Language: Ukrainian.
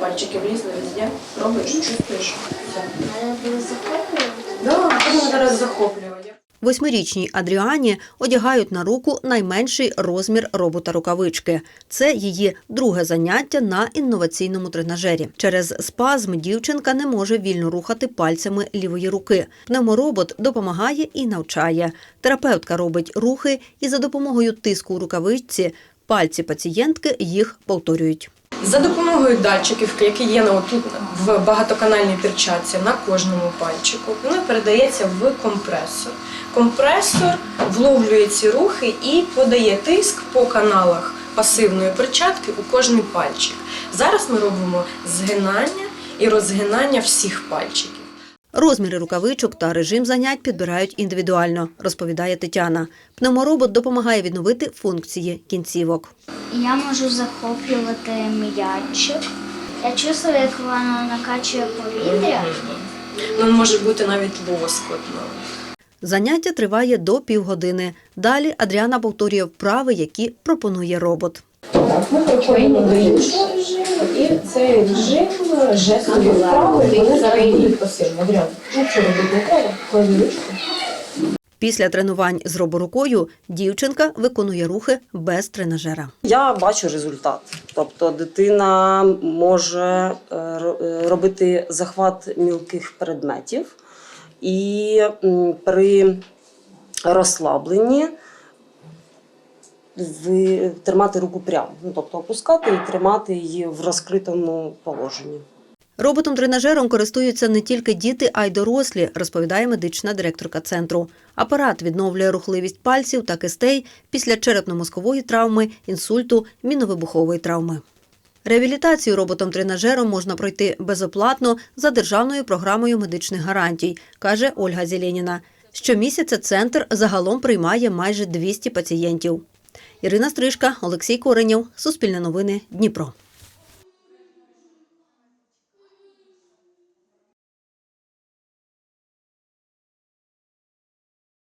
пальчики влізли везде. Пробуєш, чувствуєш. Да, зараз. Восьмирічній Адріані одягають на руку найменший розмір робота рукавички. Це її друге заняття на інноваційному тренажері. Через спазм дівчинка не може вільно рухати пальцями лівої руки. Пневморобот допомагає і навчає. Терапевтка робить рухи, і за допомогою тиску у рукавичці пальці пацієнтки їх повторюють. За допомогою датчиків, які є на отут в багатоканальній перчатці на кожному пальчику, воно передається в компресор. Компресор вловлює ці рухи і подає тиск по каналах пасивної перчатки у кожний пальчик. Зараз ми робимо згинання і розгинання всіх пальчиків. Розміри рукавичок та режим занять підбирають індивідуально, розповідає Тетяна. Пневморобот допомагає відновити функції кінцівок. Я можу захоплювати м'ячик. Я чувствую, як воно накачує повітря. Ну, може бути навіть лоскотно. Заняття триває до півгодини. Далі Адріана повторює вправи, які пропонує робот. Так, ми переходимо до іншого режиму, і цей режим жестові вправи, вони зараз будуть пасивні. Адріан, нічого робити не треба, ручку. Після тренувань з роборукою дівчинка виконує рухи без тренажера. Я бачу результат. Тобто дитина може е, е, робити захват мілких предметів, і при розслабленні тримати руку прямо, ну, тобто опускати і тримати її в розкритому положенні. Роботом-тренажером користуються не тільки діти, а й дорослі, розповідає медична директорка центру. Апарат відновлює рухливість пальців та кистей після черепно-мозкової травми, інсульту, міновибухової травми. Реабілітацію роботом-тренажером можна пройти безоплатно за державною програмою медичних гарантій, каже Ольга Зеленіна. Щомісяця центр загалом приймає майже 200 пацієнтів. Ірина Стрижка, Олексій Коренєв, Суспільне новини, Дніпро.